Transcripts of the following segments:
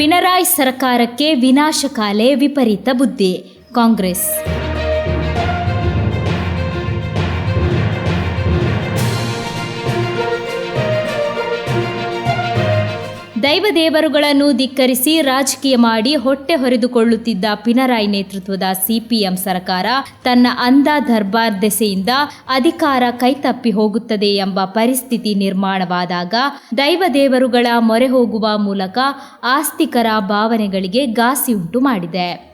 ಪಿಣರಾಯಿ ಸರ್ಕಾರಕ್ಕೆ ವಿನಾಶಕಾಲೆ ವಿಪರೀತ ಬುದ್ಧಿ. ಕಾಂಗ್ರೆಸ್ ದೈವದೇವರುಗಳನ್ನು ಧಿಕ್ಕರಿಸಿ ರಾಜಕೀಯ ಮಾಡಿ ಹೊಟ್ಟೆ ಹೊರೆದುಕೊಳ್ಳುತ್ತಿದ್ದ ಪಿನರಾಯಿ ನೇತೃತ್ವದ ಸಿಪಿಎಂ ಸರ್ಕಾರ ತನ್ನ ಅಂಧ ದರ್ಬಾರ್ ದೆಸೆಯಿಂದ ಅಧಿಕಾರ ಕೈತಪ್ಪಿ ಹೋಗುತ್ತದೆ ಎಂಬ ಪರಿಸ್ಥಿತಿ ನಿರ್ಮಾಣವಾದಾಗ ದೈವದೇವರುಗಳ ಮೊರೆ ಹೋಗುವ ಮೂಲಕ ಆಸ್ತಿಕರ ಭಾವನೆಗಳಿಗೆ ಘಾಸಿ ಉಂಟು ಮಾಡಿದೆ.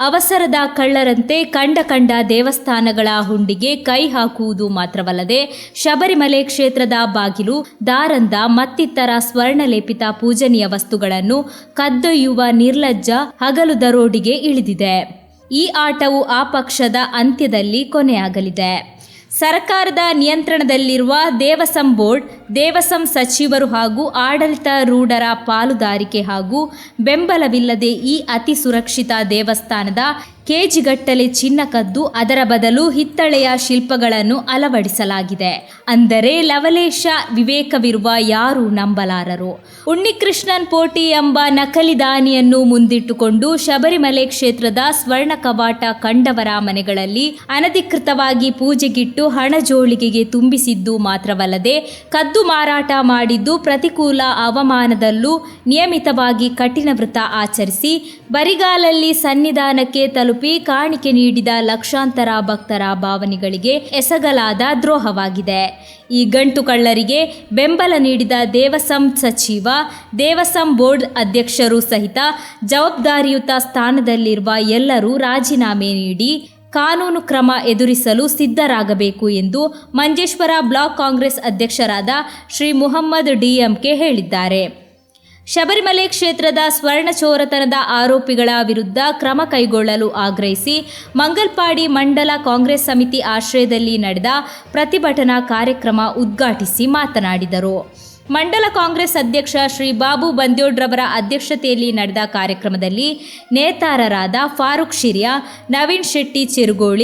ಅವಸರದ ಕಳ್ಳರಂತೆ ಕಂಡ ಕಂಡ ದೇವಸ್ಥಾನಗಳ ಹುಂಡಿಗೆ ಕೈ ಹಾಕುವುದು ಮಾತ್ರವಲ್ಲದೆ ಶಬರಿಮಲೆ ಕ್ಷೇತ್ರದ ಬಾಗಿಲು, ದಾರಂದ, ಮತ್ತಿತರ ಸ್ವರ್ಣಲೇಪಿತ ಪೂಜನೀಯ ವಸ್ತುಗಳನ್ನು ಕದ್ದೊಯ್ಯುವ ನಿರ್ಲಜ್ಜ ಹಗಲು ದರೋಡಿಗೆ ಇಳಿದಿದೆ. ಈ ಆಟವು ಆ ಪಕ್ಷದ ಅಂತ್ಯದಲ್ಲಿ ಕೊನೆಯಾಗಲಿದೆ. ಸರ್ಕಾರದ ನಿಯಂತ್ರಣದಲ್ಲಿರುವ ದೇವಸಂ ಬೋರ್ಡ್ ದೇವಸಂ ಸಚಿವರು ಹಾಗೂ ಆಡಳಿತಾರೂಢರ ಪಾಲುದಾರಿಕೆ ಹಾಗೂ ಬೆಂಬಲವಿಲ್ಲದೆ ಈ ಅತಿ ಸುರಕ್ಷಿತ ದೇವಸ್ಥಾನದ ಕೆಜಿಗಟ್ಟಲೆ ಚಿನ್ನ ಕದ್ದು ಅದರ ಬದಲು ಹಿತ್ತಳೆಯ ಶಿಲ್ಪಗಳನ್ನು ಅಳವಡಿಸಲಾಗಿದೆ ಅಂದರೆ ಲವಲೇಶ ವಿವೇಕವಿರುವ ಯಾರು ನಂಬಲಾರರು. ಉಣ್ಣಿಕೃಷ್ಣನ್ ಪೋಟಿ ಎಂಬ ನಕಲಿ ದಾನಿಯನ್ನು ಮುಂದಿಟ್ಟುಕೊಂಡು ಶಬರಿಮಲೆ ಕ್ಷೇತ್ರದ ಸ್ವರ್ಣ ಕವಾಟ ಕಂಡವರ ಮನೆಗಳಲ್ಲಿ ಅನಧಿಕೃತವಾಗಿ ಪೂಜೆಗಿಟ್ಟು ಹಣ ಜೋಳಿಗೆಗೆ ತುಂಬಿಸಿದ್ದು ಮಾತ್ರವಲ್ಲದೆ ಕದ್ದು ಮಾರಾಟ ಮಾಡಿದ್ದು ಪ್ರತಿಕೂಲ ಹವಾಮಾನದಲ್ಲೂ ನಿಯಮಿತವಾಗಿ ಕಠಿಣ ವ್ರತ ಆಚರಿಸಿ ಬರಿಗಾಲಲ್ಲಿ ಸನ್ನಿಧಾನಕ್ಕೆ ತಲುಪಿ ಕಾಣಿಕೆ ನೀಡಿದ ಲಕ್ಷಾಂತರ ಭಕ್ತರ ಭಾವನೆಗಳಿಗೆ ಎಸಗಲಾದ ದ್ರೋಹವಾಗಿದೆ. ಈ ಗಂಟು ಕಳ್ಳರಿಗೆ ಬೆಂಬಲ ನೀಡಿದ ದೇವಸಂ ಸಚಿವ, ದೇವಸಂ ಬೋರ್ಡ್ ಅಧ್ಯಕ್ಷರು ಸಹಿತ ಜವಾಬ್ದಾರಿಯುತ ಸ್ಥಾನದಲ್ಲಿರುವ ಎಲ್ಲರೂ ರಾಜೀನಾಮೆ ನೀಡಿ ಕಾನೂನು ಕ್ರಮ ಎದುರಿಸಲು ಸಿದ್ಧರಾಗಬೇಕು ಎಂದು ಮಂಜೇಶ್ವರ ಬ್ಲಾಕ್ ಕಾಂಗ್ರೆಸ್ ಅಧ್ಯಕ್ಷರಾದ ಶ್ರೀ ಮುಹಮ್ಮದ್ ಡಿಎಂಕೆ ಹೇಳಿದ್ದಾರೆ. ಶಬರಿಮಲೆ ಕ್ಷೇತ್ರದ ಸ್ವರ್ಣಚೋರತನದ ಆರೋಪಿಗಳ ವಿರುದ್ಧ ಕ್ರಮ ಕೈಗೊಳ್ಳಲು ಆಗ್ರಹಿಸಿ ಮಂಗಲ್ಪಾಡಿ ಮಂಡಲ ಕಾಂಗ್ರೆಸ್ ಸಮಿತಿ ಆಶ್ರಯದಲ್ಲಿ ನಡೆದ ಪ್ರತಿಭಟನಾ ಕಾರ್ಯಕ್ರಮ ಉದ್ಘಾಟಿಸಿ ಮಾತನಾಡಿದರು. ಮಂಡಲ ಕಾಂಗ್ರೆಸ್ ಅಧ್ಯಕ್ಷ ಶ್ರೀ ಬಾಬು ಬಂದ್ಯೋಡ್ರವರ ಅಧ್ಯಕ್ಷತೆಯಲ್ಲಿ ನಡೆದ ಕಾರ್ಯಕ್ರಮದಲ್ಲಿ ನೇತಾರರಾದ ಫಾರೂಕ್ ಶಿರ್ಯಾ, ನವೀನ್ ಶೆಟ್ಟಿ ಚಿರುಗೋಳಿ